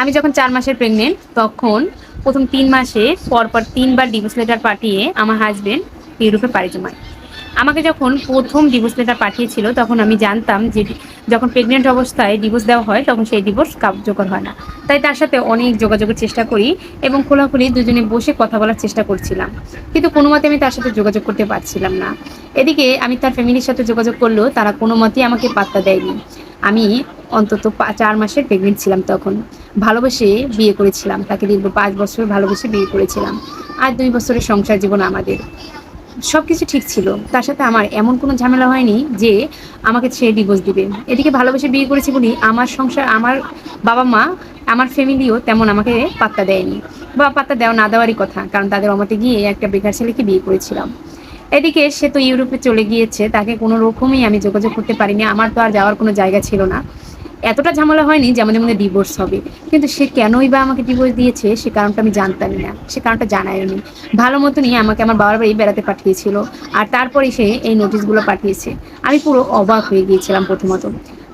আমি যখন চার মাসের প্রেগনেন্ট তখন প্রথম তিন মাসে পরপর তিনবার ডিভোর্স লেটার পাঠিয়ে আমার হাজবেন্ড ইউরোপে পাড়ি জমায়। আমাকে যখন প্রথম ডিভোর্স লেটার পাঠিয়েছিল, তখন আমি জানতাম যে যখন প্রেগনেন্ট অবস্থায় ডিভোর্স দেওয়া হয়, তখন সেই ডিভোর্স কার্যকর হয় না। তাই তার সাথে অনেক যোগাযোগের চেষ্টা করি এবং খোলাখুলি দুজনে বসে কথা বলার চেষ্টা করছিলাম। কিন্তু কোনো মতে আমি তার সাথে যোগাযোগ করতে পারছিলাম না। এদিকে আমি তার ফ্যামিলির সাথে যোগাযোগ করলেও তারা কোনো মতেই আমাকে পাত্তা দেয়নি। আমি অন্তত চার মাসের প্রেগনেন্ট ছিলাম তখন। ভালোবেসে বিয়ে করেছিলাম। তাকে দীর্ঘ পাঁচ বছর ভালোবেসে বিয়ে করেছিলাম। আর দুই বছরের সংসার জীবন আমাদের। সব কিছু ঠিক ছিল। তার সাথে আমার এমন কোনো ঝামেলা হয়নি যে আমাকে সে ডিভোর্স দিবে। এদিকে ভালোবেসে বিয়ে করেছি বলি আমার সংসার, আমার বাবা মা আমার ফ্যামিলিও তেমন আমাকে পাত্তা দেয়নি বা পাত্তা দেওয়া না দেওয়ারই কথা, কারণ তাদের অমতে গিয়ে একটা বেকার ছেলেকে বিয়ে করেছিলাম। এদিকে সে তো ইউরোপে চলে গিয়েছে, তাকে কোনো রকমই আমি যোগাযোগ করতে পারিনি, আমার তো আর যাওয়ার কোনো জায়গা ছিল না। এতটা ঝামেলা হয়নি যে আমাদের মধ্যে ডিভোর্স হবে। কিন্তু সে কেনই বা আমাকে ডিভোর্স দিয়েছে সে কারণটা আমি জানতামই না, সে কারণটা জানায়নি। ভালো মতনই আমাকে আমার বাবার বাড়ি বেড়াতে পাঠিয়েছিল, আর তারপরে সে এই নোটিশগুলো পাঠিয়েছে। আমি পুরো অবাক হয়ে গিয়েছিলাম প্রথমত।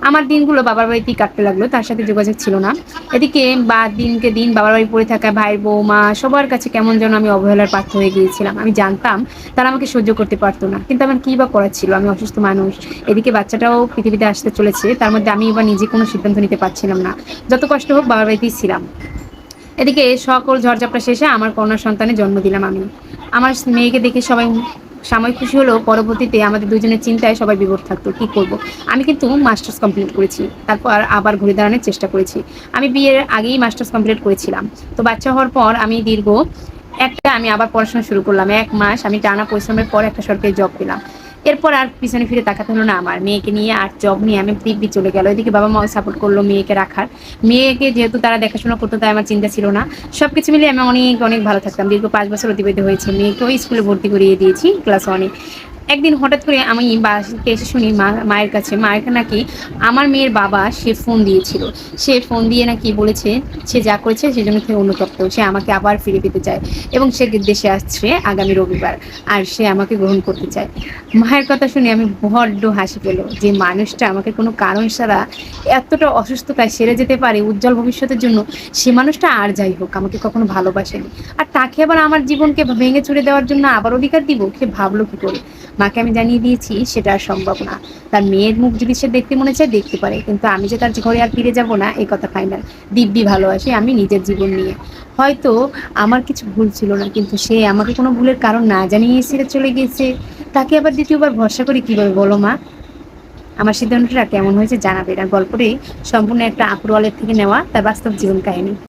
আমার দিনগুলো বাবার বাড়িতেই কাটতে লাগল তার সাথে যোগাযোগ ছিল না। এদিকে বা দিনকে দিন বাবার বাড়ি পড়ে থাকা ভাই, বৌমা সবার কাছে কেমন যেন আমি অবহেলার পাত্র হয়ে গিয়েছিলাম। আমি জানতাম তারা আমাকে সহ্য করতে পারতো না। কিন্তু আমার কী বা করার ছিল? আমি অসুস্থ মানুষ। এদিকে বাচ্চাটাও পৃথিবীতে আসতে চলেছে। তার মধ্যে আমি এবার নিজে কোনো সিদ্ধান্ত নিতে পারছিলাম না। যত কষ্ট হোক বাবার বাড়িতেই ছিলাম। এদিকে সকল ঝড়ঝাপটা শেষে আমার কন্যা সন্তানের জন্ম দিলাম আমি। আমার মেয়েকে দেখে সবাই সাময়িক খুশি হলেও পরবর্তীতে আমাদের দুজনের চিন্তায় সবাই বিভোর থাকতো, কি করব? আমি কিন্তু মাস্টার্স কমপ্লিট করেছি, তারপর আবার ঘুরে দাঁড়ানোর চেষ্টা করেছি। আমি বিয়ের আগেই মাস্টার্স কমপ্লিট করেছিলাম। তো বাচ্চা হওয়ার পর আমি দীর্ঘ একটা আমি আবার পড়াশোনা শুরু করলাম, এক মাস আমি টানা পরিশ্রমের পর একটা সরকারি জব পেলাম। এরপর আর পিছনে ফিরে তাকাতে হলো না আমার। মেয়েকে নিয়ে আর জব নিয়ে আমি দিব্যি চলে গেল। এদিকে বাবা মাও সাপোর্ট করল মেয়েকে রাখার। মেয়েকে যেহেতু তারা দেখাশোনা করতো, তাই আমার চিন্তা ছিল না। সব কিছু মিলিয়ে আমি অনেক অনেক ভালো থাকতাম। দীর্ঘ পাঁচ বছর অতিবাহিত হয়েছে। মেয়েকেও স্কুলে ভর্তি করিয়ে দিয়েছি ক্লাস ওয়ানে একদিন হঠাৎ করে আমি বাসকে এসে শুনি মা, মায়ের কাছে, মায়ের নাকি আমার মেয়ের বাবা সে ফোন দিয়েছিল। সে ফোন দিয়ে নাকি বলেছে, সে যা করেছে সেজন্য সে অনুতপ্ত সে আমাকে আবার ফিরে পেতে চায় এবং সে দেশে আসছে আগামী রবিবার আর সে আমাকে গ্রহণ করতে চায়। মায়ের কথা শুনে আমি বড্ড হাসি পেল যে মানুষটা আমাকে কোনো কারণ ছাড়া এতটা অসুস্থতায় সেরে যেতে পারে উজ্জ্বল ভবিষ্যতের জন্য, সে মানুষটা আর যাই হোক, আমাকে কখনো ভালোবাসেনি। আর তাকে আবার আমার জীবনকে ভেঙে চুরে দেওয়ার জন্য আবার অধিকার দিব, সে ভাবলো কী করে? মাকে আমি জানিয়ে দিয়েছি, সেটা আর সম্ভব না। তার মেয়ের মুখ যদি সে দেখতে মনে চায়, দেখতে পারে। কিন্তু আমি যে তার ঘরে আর ফিরে যাব না, এই কথা ফাইনাল দিব্যি ভালোবাসি আমি নিজের জীবন নিয়ে। হয়তো আমার কিছু ভুল ছিল না, কিন্তু সে আমাকে কোনো ভুলের কারণ না জানিয়ে ছেড়ে চলে গিয়েছে। তাকে আবার দ্বিতীয়বার ভরসা করি, কীভাবে বলো মা? আমার সিদ্ধান্তটা কেমন হয়েছে জানাবে না। গল্পটি সম্পূর্ণ একটা আপুরওয়ালের থেকে নেওয়া, তার বাস্তব জীবন কাহিনী।